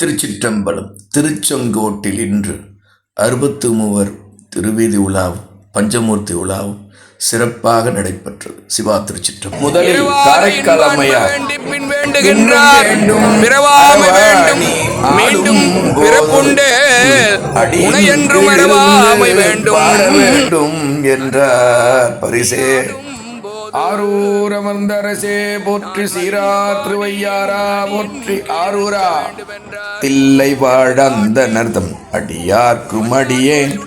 திருச்சிற்றம்பலம் திருச்செங்கோட்டில் இன்று அறுபத்து மூவர் திருவீதி உலாவும் பஞ்சமூர்த்தி உலாவும் சிறப்பாக நடைபெற்றது. சிவா திருச்சிற்றம் முதலில் காரைக்கால் அம்மையார் பின் வேண்டுகின்றார். வேண்டும். மீண்டும் பிறப்புண்டு. பாட வேண்டும். என்றார். பரிசே ஆரூர் அமர்ந்தரசே போற்றி சீரா திருவையாரா போற்றி ஆரூரா. தில்லை வாழந்த நர்தம் அடியார்க்கும் அடியேன்.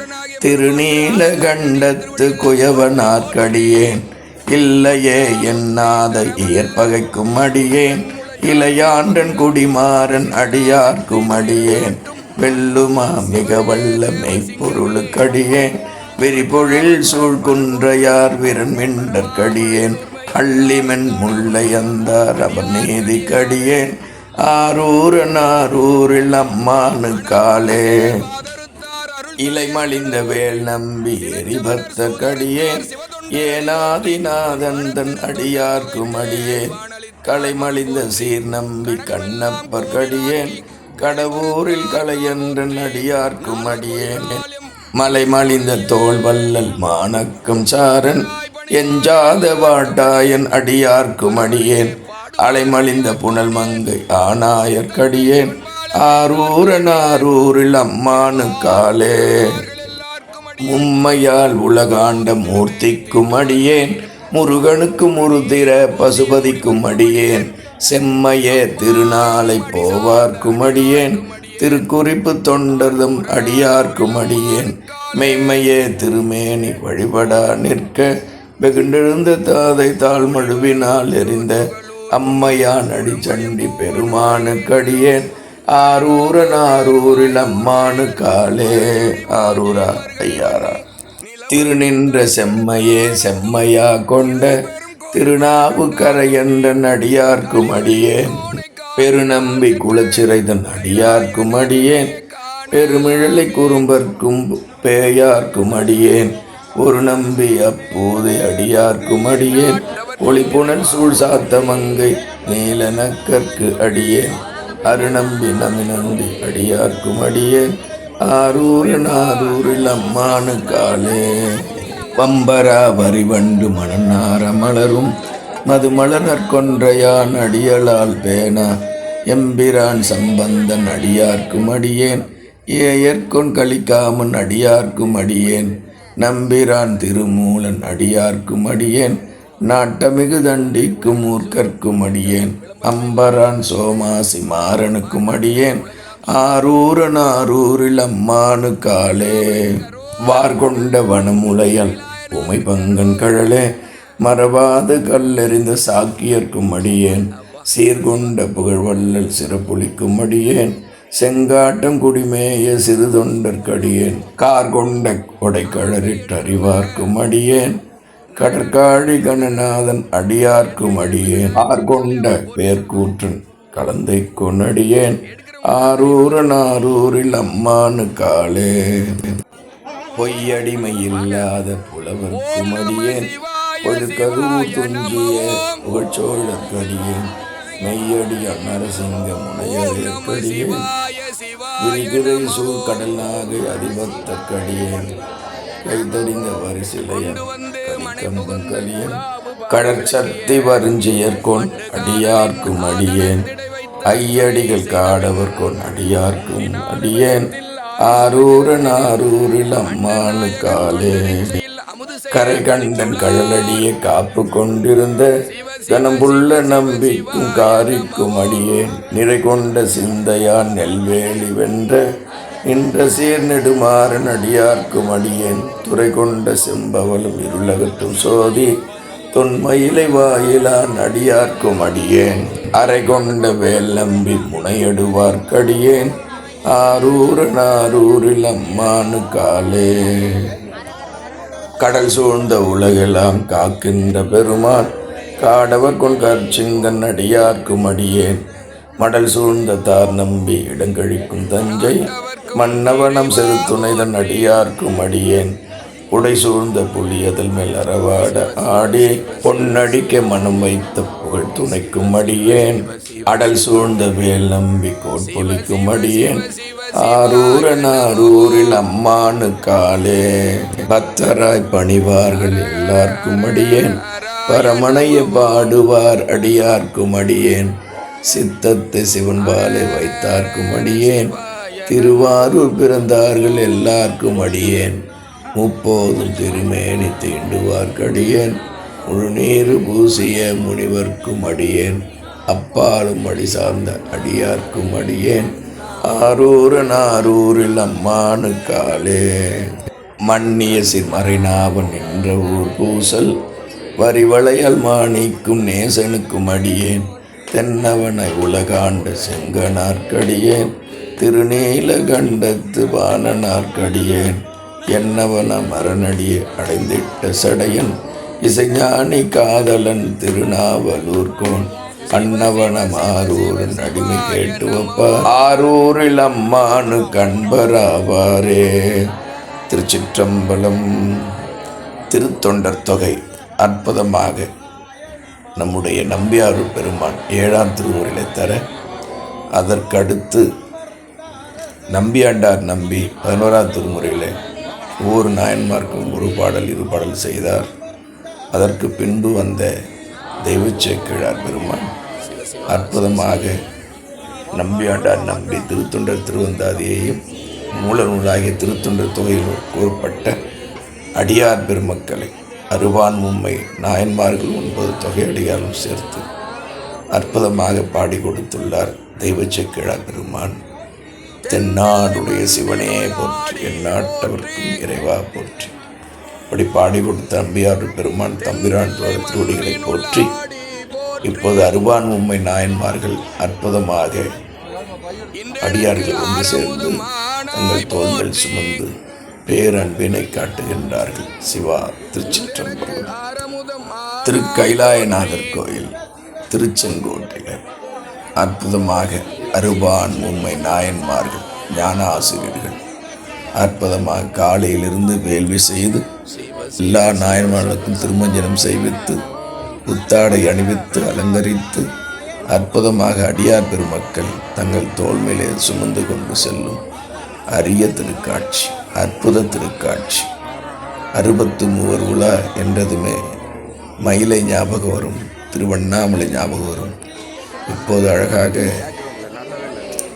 திருநீல கண்டத்து குயவனார்க்கடியேன். இல்லையே என்னாத இயற்பகைக்கும் அடியேன். இளையாண்டன் குடிமாறன் அடியார்க்கும் அடியேன். வெல்லுமா மிக வல்ல மெய்ப்பொருளுக்கடியேன். விரிபொழில் சூழ்குன்றையார் விரண்மெண்டற்கடியேன் மிண்டற்கடியேன் அள்ளிமென் முல்லையந்தார் அவர் நீதி கடியேன். ஆரூரன் ஆரூரில் அம்மானு காலே. இலை மலிந்த வேல் நம்பி எரிபத்த கடியேன். ஏனாதிநாதன் தன் அடியார்க்கும் அடியேன். கலைமலிந்த சீர் நம்பி கண்ணப்பர் கடியேன். கடவுரில் கலையன்றன் அடியார்க்கும் அடியேன். மலை மலிந்த தோல் வல்லல் மாணக்கம் சாரன் எஞ்சாத வாட்டாயன் அடியார்க்கும் அடியேன். அலைமலிந்த புனல் மங்கை ஆனாயற்கடியேன் ஆரூரன் ஆரூரில் அம்மானு காலே. மும்மையால் உலகாண்ட மூர்த்திக்கும் அடியேன். முருகனுக்கு முருதிர பசுபதிக்கும் அடியேன். செம்மையே திருநாளை போவார்க்கும் அடியேன். திருக்குறிப்பு தொண்டர்தம் அடியார்க்கும் அடியேன். மெய்மையே திருமேனி வழிபடா நிற்க. வெகுண்டெழுந்த தாதை தாழ் மழுவினால் எறிந்த அம்மையான் அடிச்சண்டி பெருமானுக்கடியேன் ஆரூரன் ஆரூரில் அம்மானு காலே. ஆரூரா ஐயாரா. திருநின்ற செம்மையே செம்மையா கொண்ட திருநாவுக்கரையன்ற அடியார்க்கும் அடியேன். பெருநம்பி குலச்சிறைதன் அடியார்க்கும் அடியேன். பெருமிழலை குறும்பர்க்கும் பேயார்க்கும் அடியேன். ஒரு நம்பி அப்போது அடியார்க்கும் அடியேன். ஒளிப்புணல் சூழ் சாத்த மங்கை நீலனக்கற்கு அடியேன். அருநம்பி நமினந்தி அடியார்க்கும் அடியேன். ஆரூரன் ஆரூரில் அம்மானு காலே. பம்பரா வரிவண்டு மணநார மலரும் மது நற்கொன்றையான் கொன்றையான் அடியலால் பேனா எம்பிரான் சம்பந்தன் அடியார்க்கும் அடியேன் ஏயற்கொன் கலிக்காமன் அடியார்க்கும் அடியேன் நம்பிரான் திருமூலன் அடியார்க்கும் அடியேன் நாட்டமிகு தண்டிக்கும் மூர்க்கர்க்கும் அடியேன் அம்பரான் சோமாசி மாறனுக்கும் அடியேன் ஆரூரன் ஆரூரில் அம்மானு காலே வார்கொண்ட வனமுலையல் உமை பங்கன் கழலே மறவாது கல்லெறிந்த சாக்கியர்க்கும் அடியேன். சீர்கொண்ட புகழ்வல்லல் சிறப்புளிக்கும் அடியேன். செங்காட்டம் குடிமேய சிறு தொண்டற்கடியேன் கார் கொண்ட கொடைக்கழறிட்டறிவார்க்கும் அடியேன். கடற்காழி கணநாதன் அடியார்க்கும் அடியேன். ஆர்கொண்ட பேர்கூற்றன் கலந்தை கொண்டடியேன் ஆரூரன் ஆரூரில் அம்மானு காலே பொய்யடிமை இல்லாத புலவர்க்கும் அடியேன். ஒரு கருவு துஞ்சிய புகழ்ச்சோழற்கடியேன் மெய்யடிய நரசிங்க முனையற்கடியேன் விரிதிரை சூழ் கடல் நாகை அதிபத்தற்கடியேன் கைதறிந்த வரிசிலையன் கலியன் கடற்சக்தி வருஞ்சியர்கொன் அடியார்க்கும் அடியேன் ஐயடிகள் காடவர் கொன் அடியார்க்கும் அடியேன். ஆரூரன் ஆரூரில் அம்மானு காலே. கரை கண்டன் கழலடியே காப்பு கொண்டிருந்த கனம்புள்ள நம்பிக்கும் காரிக்கும் அடியேன் நிறை கொண்ட சிந்தையான் நெல்வேலி வென்ற நின்ற சீர் நெடுமாறன் அடியார்க்கும் அடியேன் துறை கொண்ட செம்பவலும் இருளகத்தும் சோதி தொன்மயிலை வாயிலான் அடியார்க்கும் அடியேன் அரை கொண்ட வேல் நம்பி முனையடுவார்க்கடியேன் ஆரூரன் ஆரூரில் அம்மானு காலே. கடல் சூழ்ந்த உலகெல்லாம் காக்கின்ற பெருமான். காடவர் கொன் கற்சிங்கன் அடியார்க்கும் அடியேன். மடல் சூழ்ந்த தார் நம்பி இடங்கழிக்கும் தஞ்சை. மன்னவனம் செரு துணைதன் அடியார்க்கும் அடியேன். உடை சூழ்ந்த புலியதல் மேல் அறவாட ஆடி. பொன்னடிக்க மனம் வைத்த புகழ் துணைக்கும் அடியேன். அடல் சூழ்ந்த வேல் நம்பி கோட்பொலிக்கும் அடியேன். ஆரூரனாரூரில் அம்மானு காலே. பக்தராய் பணிவார்கள் எல்லாருக்கும் அடியேன். பரமனைய பாடுவார் அடியார்க்கும் அடியேன். சித்தத்தை சிவன்பாலை வைத்தார்க்கும் அடியேன். திருவாரூர் பிறந்தார்கள் எல்லாருக்கும் அடியேன். முப்போதும் திருமேனி தீண்டுவார்க்கடியேன் முழுநீரு பூசிய முனிவர்க்கும் அடியேன். அப்பாலும் அடி சார்ந்த அடியார்க்கும் அடியேன். ஆரூரன் நாரூரில் அம்மானு காலே. மன்னிய சிமறைநாவன் என்ற ஊர் பூசல் வரிவளையல் மாணிக்கும் நேசனுக்கும் அடியேன். தென்னவனை உலகாண்ட செங்கனார்க்கடியேன். திருநீலகண்டத்து வானனார்க்கடியேன். என்னவன மரணடியை அடைந்திட்ட சடையன் இசைஞானி காதலன் திருநாவலூர்கோன். அன்னவனம் ஆரூரன் அடிமை கேட்டு வப்பா ஆரூரில் அம்மானு கண்பராவாரே. திருச்சிற்றம்பலம் திருத்தொண்டர் தொகை அற்புதமாக நம்முடைய நம்பியாறு பெருமான் ஏழாம் திருமுறையிலே தர அதற்கடுத்து நம்பியாண்டார் நம்பி பதினோராம் திருமுறையில் ஒவ்வொரு நாயன்மார்க்கும் ஒரு பாடல் இரு பாடல் செய்தார். அதற்கு பின்பு வந்த தெய்வச்சேக்கிழார் பெருமான் அற்புதமாக நம்பியாண்டார் நம்பி திருத்தொண்டர் திருவந்தாதியையும் மூல நூலாகிய திருத்தொண்டர் தொகையில் கூறப்பட்ட அடியார் பெருமக்களை அருவான் மும்மை நாயன்மார்கள் ஒன்பது தொகை அடியாரும் சேர்த்து அற்புதமாக பாடி கொடுத்துள்ளார் தெய்வச்சேக்கிழார் பெருமான். தென்னாடுடைய சிவனே போற்றி எந்நாட்டவர்க்கும் இறைவா போற்றி. அப்படி பாடி கொடுத்த அம்பியார் பெருமான் தம்பிரான் திருவடிகளை போற்றி இப்போது அருவான் உண்மை நாயன்மார்கள் அற்புதமாக அடியார்கள் ஒன்று சேர்ந்து தங்கள் தோள்கள் சுமந்து பேரன்பினை காட்டுகின்றார்கள். சிவா திருச்சிற்றம்பலம். திருக்கைலாயநாதர் கோயில் திருச்செங்கோட்டையில் அற்புதமாக அருபான் உண்மை நாயன்மார்கள் ஞான ஆசிரியர்கள் அற்புதமாக காலையிலிருந்து வேள்வி செய்து எல்லா நாயன்மார்களுக்கும் திருமஞ்சனம் செய்வித்து புத்தாடை அணிவித்து அலங்கரித்து அற்புதமாக அடியார் பெருமக்கள் தங்கள் தோல் மேலே சுமந்து கொண்டு செல்லும் அரிய திருக்காட்சி அற்புத திருக்காட்சி. அறுபத்து மூவர் உலா என்றதுமே மயிலை ஞாபகம் வரும் திருவண்ணாமலை ஞாபகம் வரும் இப்போது அழகாக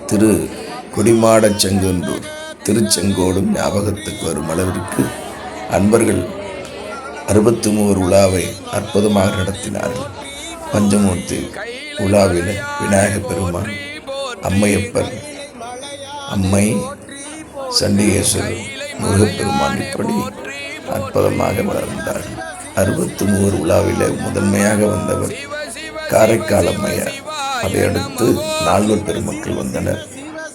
திரு குடிமாடச் செங்கன்றூர் திருச்செங்கோடும் ஞாபகத்துக்கு வரும் அளவிற்கு அன்பர்கள் அறுபத்தி மூவர் உலாவை அற்புதமாக நடத்தினார்கள். பஞ்சமூர்த்தி உலாவில் விநாயகப் பெருமான் அம்மையப்பர் அம்மை சண்டிகேஸ்வரர் முருகப்பெருமான் இப்படி அற்புதமாக வளர்ந்தார்கள். அறுபத்தி மூவர் உலாவில முதன்மையாக வந்தவர் காரைக்கால் அம்மையார். அதையடுத்து நால்வர் பெருமக்கள் வந்தனர்.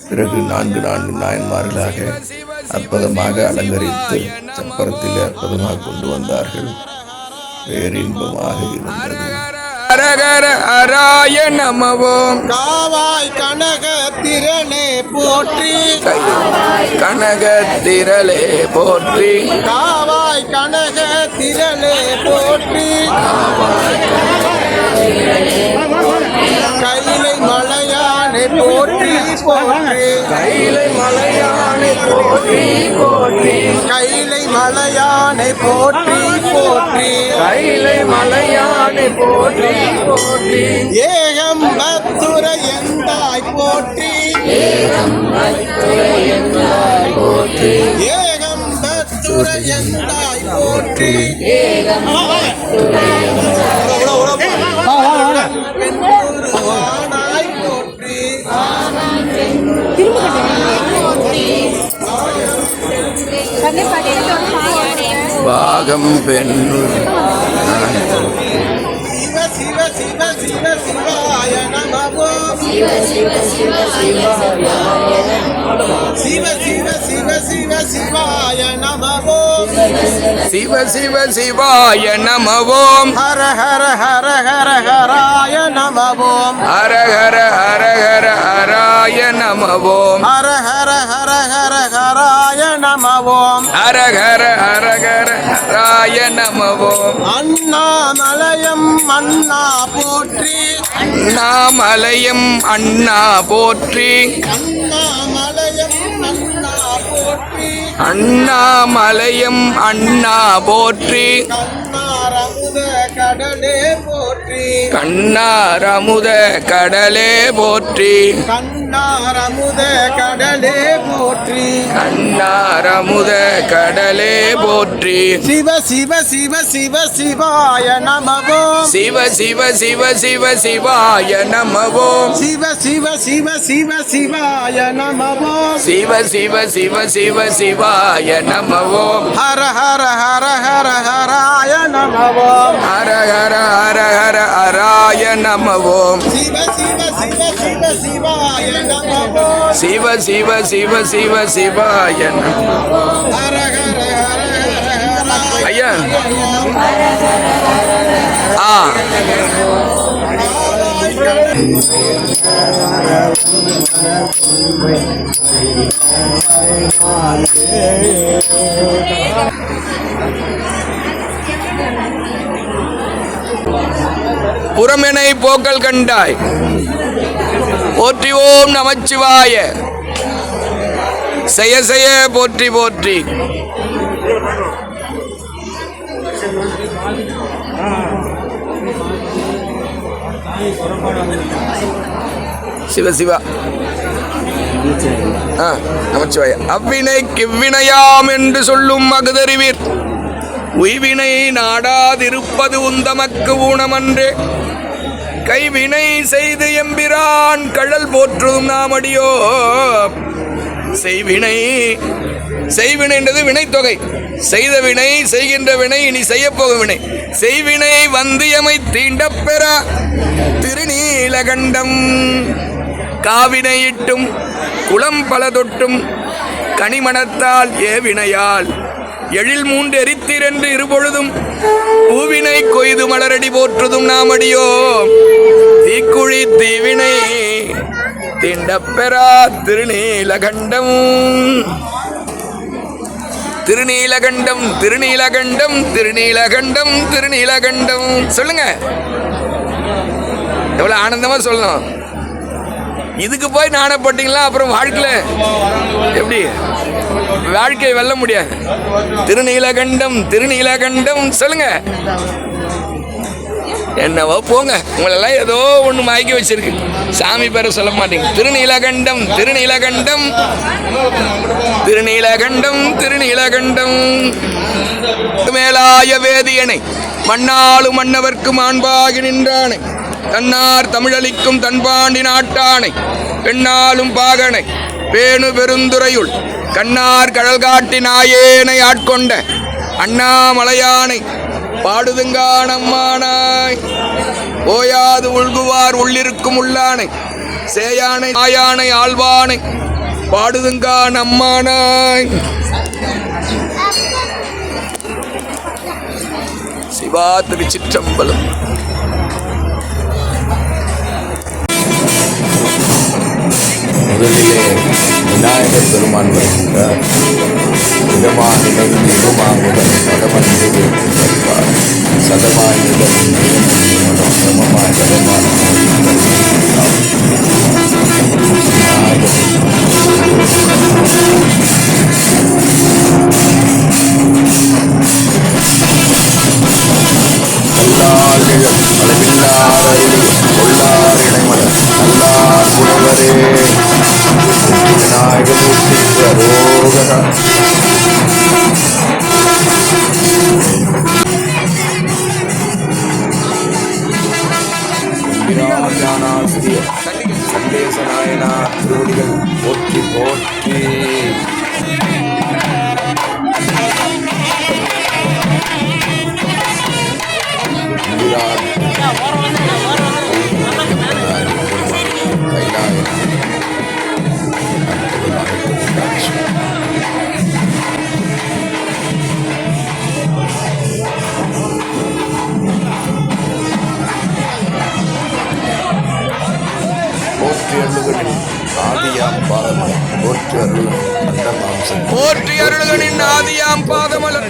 பிறகு நான்கு நான்கு நாயன்மார்களாக அற்புதமாக அலங்கரித்து சப்பரத்தில் அற்புதமாக கொண்டு வந்தார்கள். பேரின்பமாக இருந்தது. ஹரஹர ஹராய நமவோம் காவாய் கனக திறனே போற்றி. கனக திரளே போற்றி. காவாய் கனக திறனே போற்றி. கைலை மலையானை போற்றி போற்றி. கைலை மலையானை போற்றி போற்றி கைலை மலையானை போற்றி போற்றி. கைலை மலையானை போற்றி போற்றி. ஏகம் பத்துர எந்தாய் போற்றி. ஏகம் பத்துர எந்தாய் போற்றி. ஆனாய் பாகம் சிவ சிவ சிவ சிவ சிவாய நமோ சிவ சிவ சிவ சிவ சிவாய நமோ சிவ சிவ சிவாய நமவோம். ஹர ஹர ஹர ஹர ஹராய நமவோம். ஹர ஹர ஹர ஹர ஹராய நமவோம். ஹர ஹர ஹர ஹர ஹராய நமவோம் ஹரஹர ஹரஹர ஹராய நமவோம். அண்ணாமலையம் அண்ணா போற்றி. அண்ணாமலையம் அண்ணா போற்றி. அண்ணாமலையம் அண்ணா போற்றி. அண்ணாமலையம் அண்ணா போற்றி. கடலே போற்றி கண்ணாரமுத கடலே போற்றி கண்ணாரமுத கடலே போற்றி கண்ணாரமுத கடலே போற்றி சிவ சிவ சிவ சிவ சிவாய நமவோம் சிவ சிவ சிவ சிவ சிவாய நமவோம் சிவ சிவ சிவ சிவ சிவாய நமவோம் சிவ சிவ சிவ சிவ சிவாய நமவோம் ஹர ஹர ஹர ஹர ஹராய நமவோம் ஹர ஹர ஹர ஹர ஹராய நமவோம் சிவ சிவ சிவ சிவ சிவாய சிவ சிவ சிவ புறமெனை போக்கல் கண்டாய். போற்றி ஓம் நமச்சிவாய. செய்ய செய்ய போற்றி போற்றி. சிவ சிவா. ஆ, நமச்சிவாய. அவ்வினை கிவ்வினையாம் என்று சொல்லும் மகுதறிவீர். உய்வினை நாடாதிருப்பது உந்தமக்கு ஊனமன்றே. கைவினை செய்து எம்பிரான் கழல் போற்றுதும் நாமடியோ செய்வினை செய்வினை என்றது வினைத்தொகை. செய்த வினை செய்கின்ற வினை இனி செய்யப்போகும் வினை. செய்வினை வந்து எமை தீண்டப் பெற திருநீலகண்டம். காவினையிட்டும் குளம் பல தொட்டும் கனிமணத்தால் ஏவினையால் எழில் மூன்று எரித்திரென்று இருபொழுதும் பூவினை கொய்து மலரடி போற்றுதும் நாமடியோ. தீக்குழி தீவினை திண்டப்பெறா திருநீலகண்டம். திருநீலகண்டம் திருநீலகண்டம் திருநீலகண்டம் திருநீலகண்டம். சொல்லுங்க. எவ்வளவு ஆனந்தமா சொல்லணும். இதுக்கு போய் நாணப்பட்டீங்களா? அப்புறம் வாழ்க்கையில் எப்படி? வாழ்க்கையை வெல்ல முடியாது. திருநீலகண்டம் திருநீலகண்டம் சொல்லுங்க. என்னவோ போங்க. உங்களெல்லாம் ஏதோ ஒன்று மயக்கி வச்சிருக்கு. சாமி பேரை சொல்ல மாட்டீங்க. திருநீலகண்டம் திருநீலகண்டம். திருநீலகண்டம் திருநீலகண்டம். மேலாய வேதியனை மண்ணாளு மன்னவர்க்கு மாண்பாகி நின்றானை தன்னார் தமிழளிக்கும் தன்பாண்டி நாட்டானை பெண்ணாலும் பாகனை பேணு பெருந்துறையுள் கண்ணார் கடல் காட்டி நாயேனை ஆட்கொண்ட அண்ணாமலையானை பாடுதுங்கானம்மானாய் ஓயாது உள்குவார் உள்ளிருக்கும் உள்ளானை சேயானை ஆயானை ஆழ்வானை பாடுதுங்கா நம்மானாய் சிவா திருச்சிற்றம்பலம். விநாயகர் பெருமான் வருகின்றார் இடமானிடம் மிகுமாமுடன் பதமன்று வருவார் சதமானிடம் கிரமமாய் பதமான நல்லார் போற்றி அருள்களின் ஆதியாம் பாதமலர்.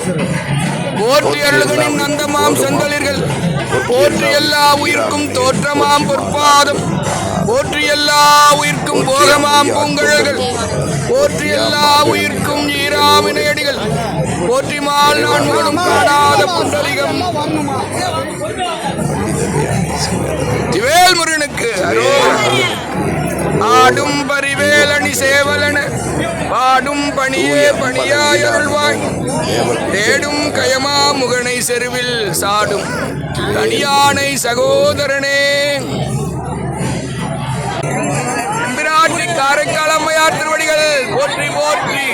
போற்றி அருள்களின் அந்தமாம் செந்தளிர்கள். போற்றி எல்லா உயிர்க்கும் தோற்றமாம் பொற்பாதம். போற்றி எல்லா உயிர்க்கும் போகமாம் பூங்கழல்கள். போற்றி எல்லா உயிர்க்கும் ஈராவினையடிகள் போற்றி மால் நான் மூலம் காணாத புண்டலிகம். திவேல் முருகனுக்கு அரோகரா. ஆடும் வேலணி சேவலன. பாடும் பணியே பணியாயருள்வாய். தேடும் கயமா முகனை செருவில் சாடும். தனியானை சகோதரனே. பிராட்டி காரைக்கால் அம்மையார் திருவடிகள் போற்றி போற்றி.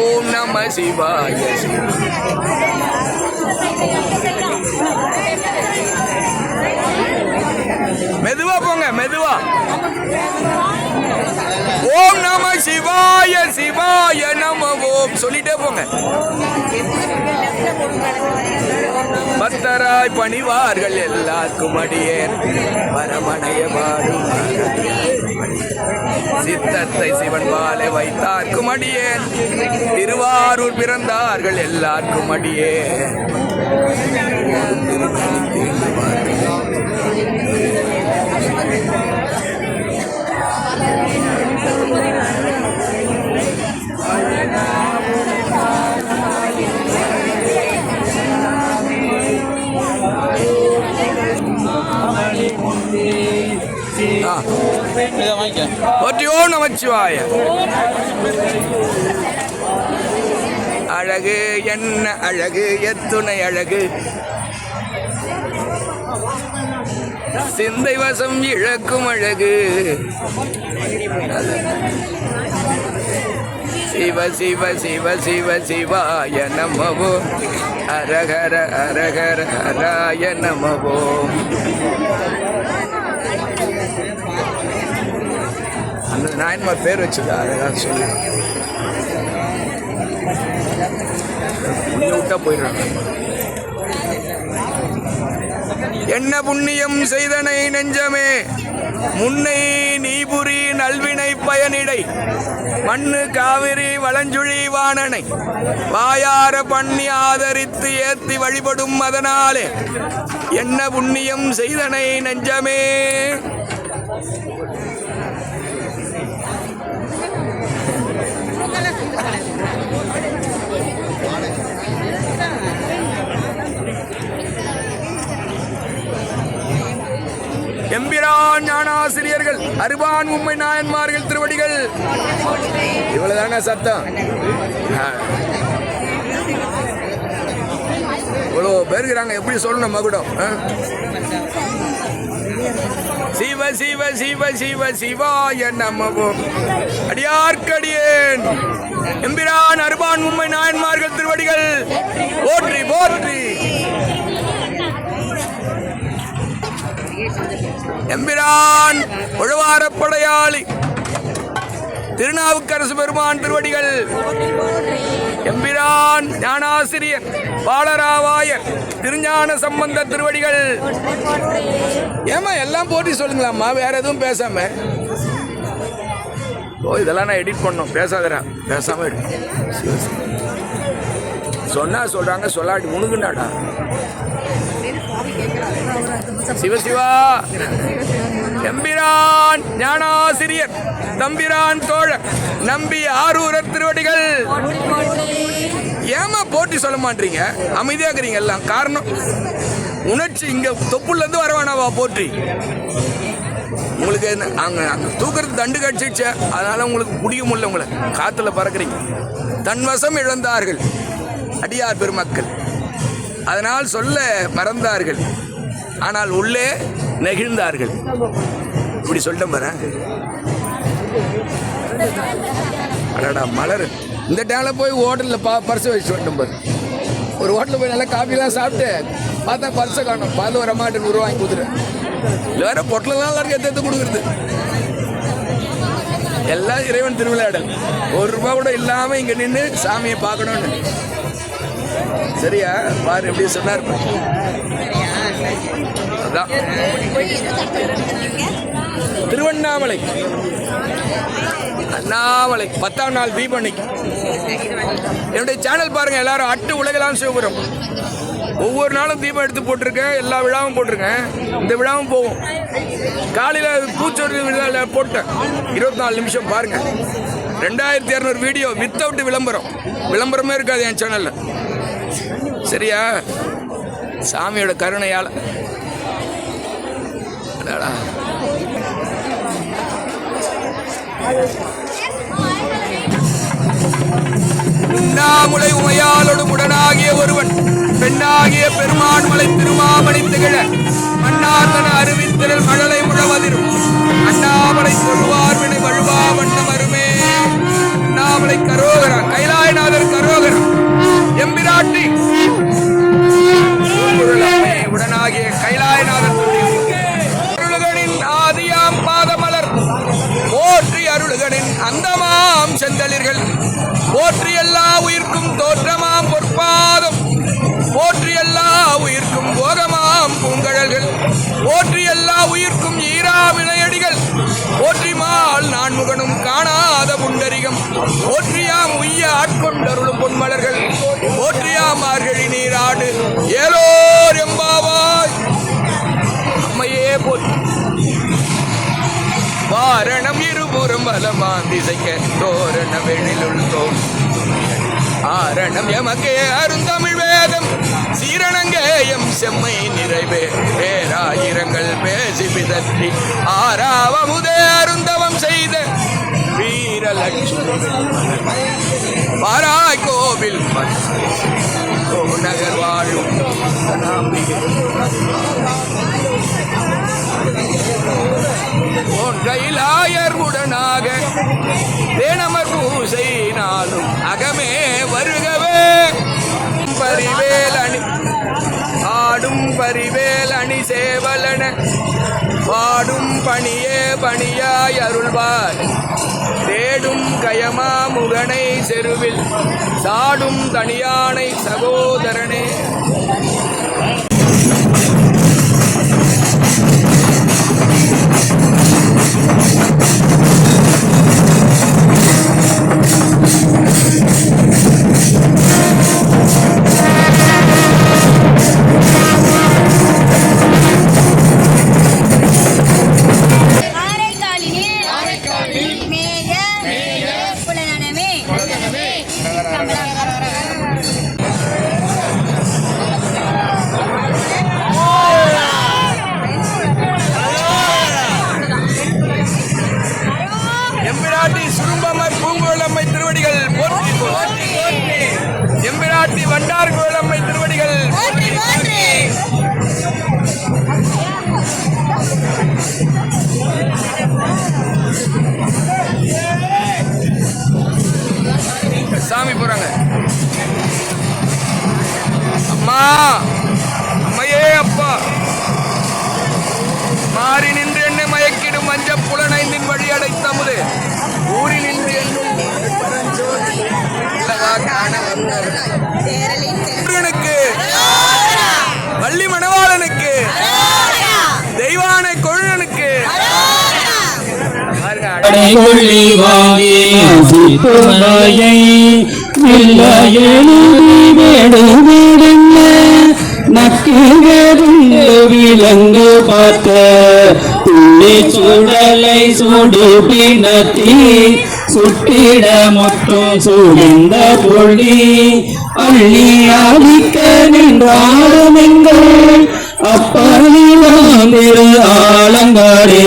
ஓம் நம சிவாய சிவாய மெதுவா போங்க மெதுவா. ஓம் நம சிவாய சிவாய நம ஓம். சொல்லிட்டே போங்க. பக்தராய் பணிவார்கள் எல்லாருக்கும் அடியேன். சித்தத்தை சிவன் மாலை வைத்தார்க்கும் அடியேன். திருவாரூர் பிறந்தார்கள் எல்லாருக்கும் அடியேன். நமச்சிவாய அழகு என்ன அழகு? எத்துணை அழகு. சிந்தை வசம் இழக்கும் அழகு. சிவ சிவ சிவ சிவ சிவாய நமவோ. அரகர அரகர ஹராய நமவோ. நாயன்மார் பேர் வச்சது அதான் சொல்லி விட்டா போயிடுறாங்க. என்ன புண்ணியம் செய்தனை நெஞ்சமே? முன்னை நீபுரி நல்வினை பயனிடை. மண்ணு காவிரி வளஞ்சுழி வாணனை வாயார பண்ணி ஆதரித்து ஏத்தி வழிபடும் அதனாலே. என்ன புண்ணியம் செய்தனை நெஞ்சமே? எம்பிரான் ஞானாசிரியர்கள் அருபான் உண்மை நாயன்மார்கள் திருவடிகள். இவ்வளவுதான சத்தம்? இவ்வளோ பேர் இருக்கிறாங்க எப்படி சொல்லணும் மகுடம்? ஆ? சிவ சிவ சிவ சிவ சிவாய நமவோ. அடியார்க்கடியேன் எம்பிரான் அருபான் உண்மை நாயன்மார்கள் திருவடிகள். போற்றி போற்றி. எம்பிரான் உழவாரப்படையாளி திருநாவுக்கரசு பெருமான் திருவடிகள். எம்பிரான் ஞானாசிரியர் பாலராவாயர் திருஞான சம்பந்த திருவடிகள். ஏமா எல்லாம் போட்டி சொல்லுங்களாம்மா வேற எதுவும் பேசாம? ஓ இதெல்லாம் நான் எடிட் பண்ணோம் பேசாதரா பேசாம சொன்னா சொல்றாங்க சொல்லாட்டி உணுகுண்டாடா? சிவசிவா எம்பிரான் ஞானாசிரியர் தம்பிரான் தோழர் நம்பி ஆரூரர் திருவடிகள். ஏமா போட்டி சொல்ல மாட்டீங்க? அமைதியாக இருக்கிறீங்க எல்லாம். காரணம் உணர்ச்சி இங்க தொப்புல இருந்து வரவானாவா போற்றி? உங்களுக்கு என்ன அங்க அங்க தூக்குறது தண்டு கடிச்சிடுச்சு அதனால உங்களுக்கு பிடிக்க முடியல உங்களை. காத்துல பறக்குறீங்க. தன்வசம் இழந்தார்கள். அடியார் பெருமக்கள். அதனால் சொல்ல மறந்தார்கள். ஆனால் உள்ளே நெகிழ்ந்தார்கள். இப்படி சொல்லிட்டேன் பாரு. அடடா மலர். இந்த டைமில் போய் ஹோட்டலில் பா பர்ஸ் வச்சு வந்துட்டோம் பாரு. ஒரு ஹோட்டலில் போய் நல்லா காஃபிலாம் சாப்பிட்டு பார்த்தா பர்ஸை காணும். பார்த்து வர மாட்டேன்னு நூறு வாங்கி கொடுத்துருவேன் இல்லை வேற பொட்டலாம் எல்லாருக்கும் எடுத்து எடுத்து கொடுக்குறது. எல்லாம் இறைவன் திருவிளையாடல். ஒரு ரூபா கூட இல்லாமல் இங்கே நின்று சாமியை பார்க்கணும்னு. சரியா? பாரு எப்படி சொன்னார் அதான். திருவண்ணாமலை. அண்ணாமலை. பத்தாம் நாள் தீபன்னைக்கு என்னுடைய சேனல் பாருங்க எல்லாரும் அட்டு உலகலாம் சிவபுரம். ஒவ்வொரு நாளும் தீபம் எடுத்து போட்டிருக்கேன் எல்லா விழாவும் போட்டிருக்கேன். இந்த விழாவும் போகும். காலையில் பூச்சொரு விழாவில் போட்டேன். இருபத்தி நாலு நிமிஷம் பாருங்க. ரெண்டாயிரத்தி இரநூறு வீடியோ வித்தவுட் விளம்பரம். விளம்பரமே இருக்காது என் சேனலில் சரியா? சாமியோட கருணையால். உண்ணாமுலை உமையாலோடு உடனாகிய ஒருவன் பெண்ணாகிய பெருமான்மலை திருமாமணி திகழ மன்னார்தன அறிவித்திரல் மழலை முழவதிரும். அண்ணாமலை சொல்வார் வினை வழுவா வண்ணம் அருமே. அண்ணாமலை கரோகரா கைலாயநாதர் கரோகரா எம்பிராட்டி. பூங்குழலம்மை உடனாகிய கைலாயநாதன் அருளுகனின் ஆதியாம் பாதமலர். போற்றி அருளுகனின் அந்தமாம் செந்தளிர்கள். போற்றி எல்லா உயிர்க்கும் தோற்றமாம் பொற்பாதம். போற்றி எல்லா உயிர்க்கும் போகமாம் பூங்கழல்கள். போற்றி எல்லா உயிர்க்கும் ஈரா வினையடிகள் போற்றி மால் நான்முகனும் காணாத புண்டரிகம். போற்றியாம் உய்ய ஆட்கொண்டருளும் பொன்மலர்கள். இருபுறம் தோரண வெளிலுள் ஆரணம் எமக்கே அருந்தமிழ் வேதம் சீரணங்கேயம் செம்மை நிறைவே. பேராயிரங்கள் பேசி பிதற்றி ஆறாவமுதே அருந்தவம் செய்த வீரலட்சுமி. பாராய் கோவில் மண் நகர் வாழும் அனாம்பிகை. ஒன்றையிலாயர் உடனாக தேனமர் பூசை நாளும் அகமே வருகவே பரிவேல் அணி ஆடும் பரிவேல் அணி சேவலன பாடும் பணியே பணியாய் அருள்வார் தேடும் கயமா முகனை செருவில் சாடும் தனியானை சகோதரனே. தமது ஊரில் இன்று என்னும் காண முருகனுக்கு வள்ளி மணவாளனுக்கு தெய்வானை கொழுனனுக்கு பாருங்க, வாங்கி விலங்கு பார்த்த புள்ளி சுடலை சுடு பிணத்தி சுட்டிட மொத்தம் சுழிந்த பொழி. அள்ளி அழிக்க நின்றாடும் எங்கள் அப்பனி திரு ஆலங்காரே.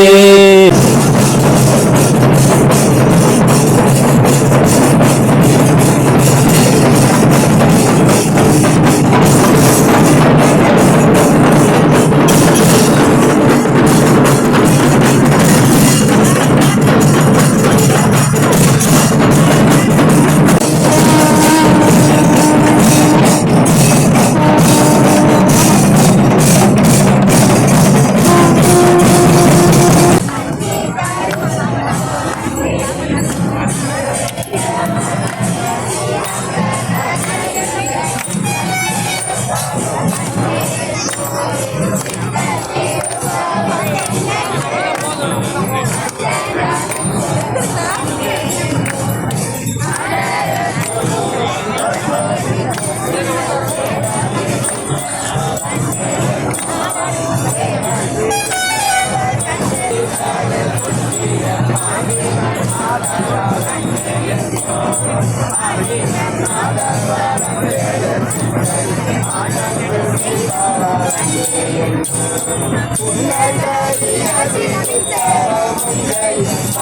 உன்னதத்தை அபிநமித்தேன்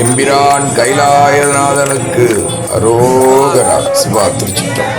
எம்பிரான் கைலாயநாதனுக்கு அரோகரா சிவா திருச்சிட்டம்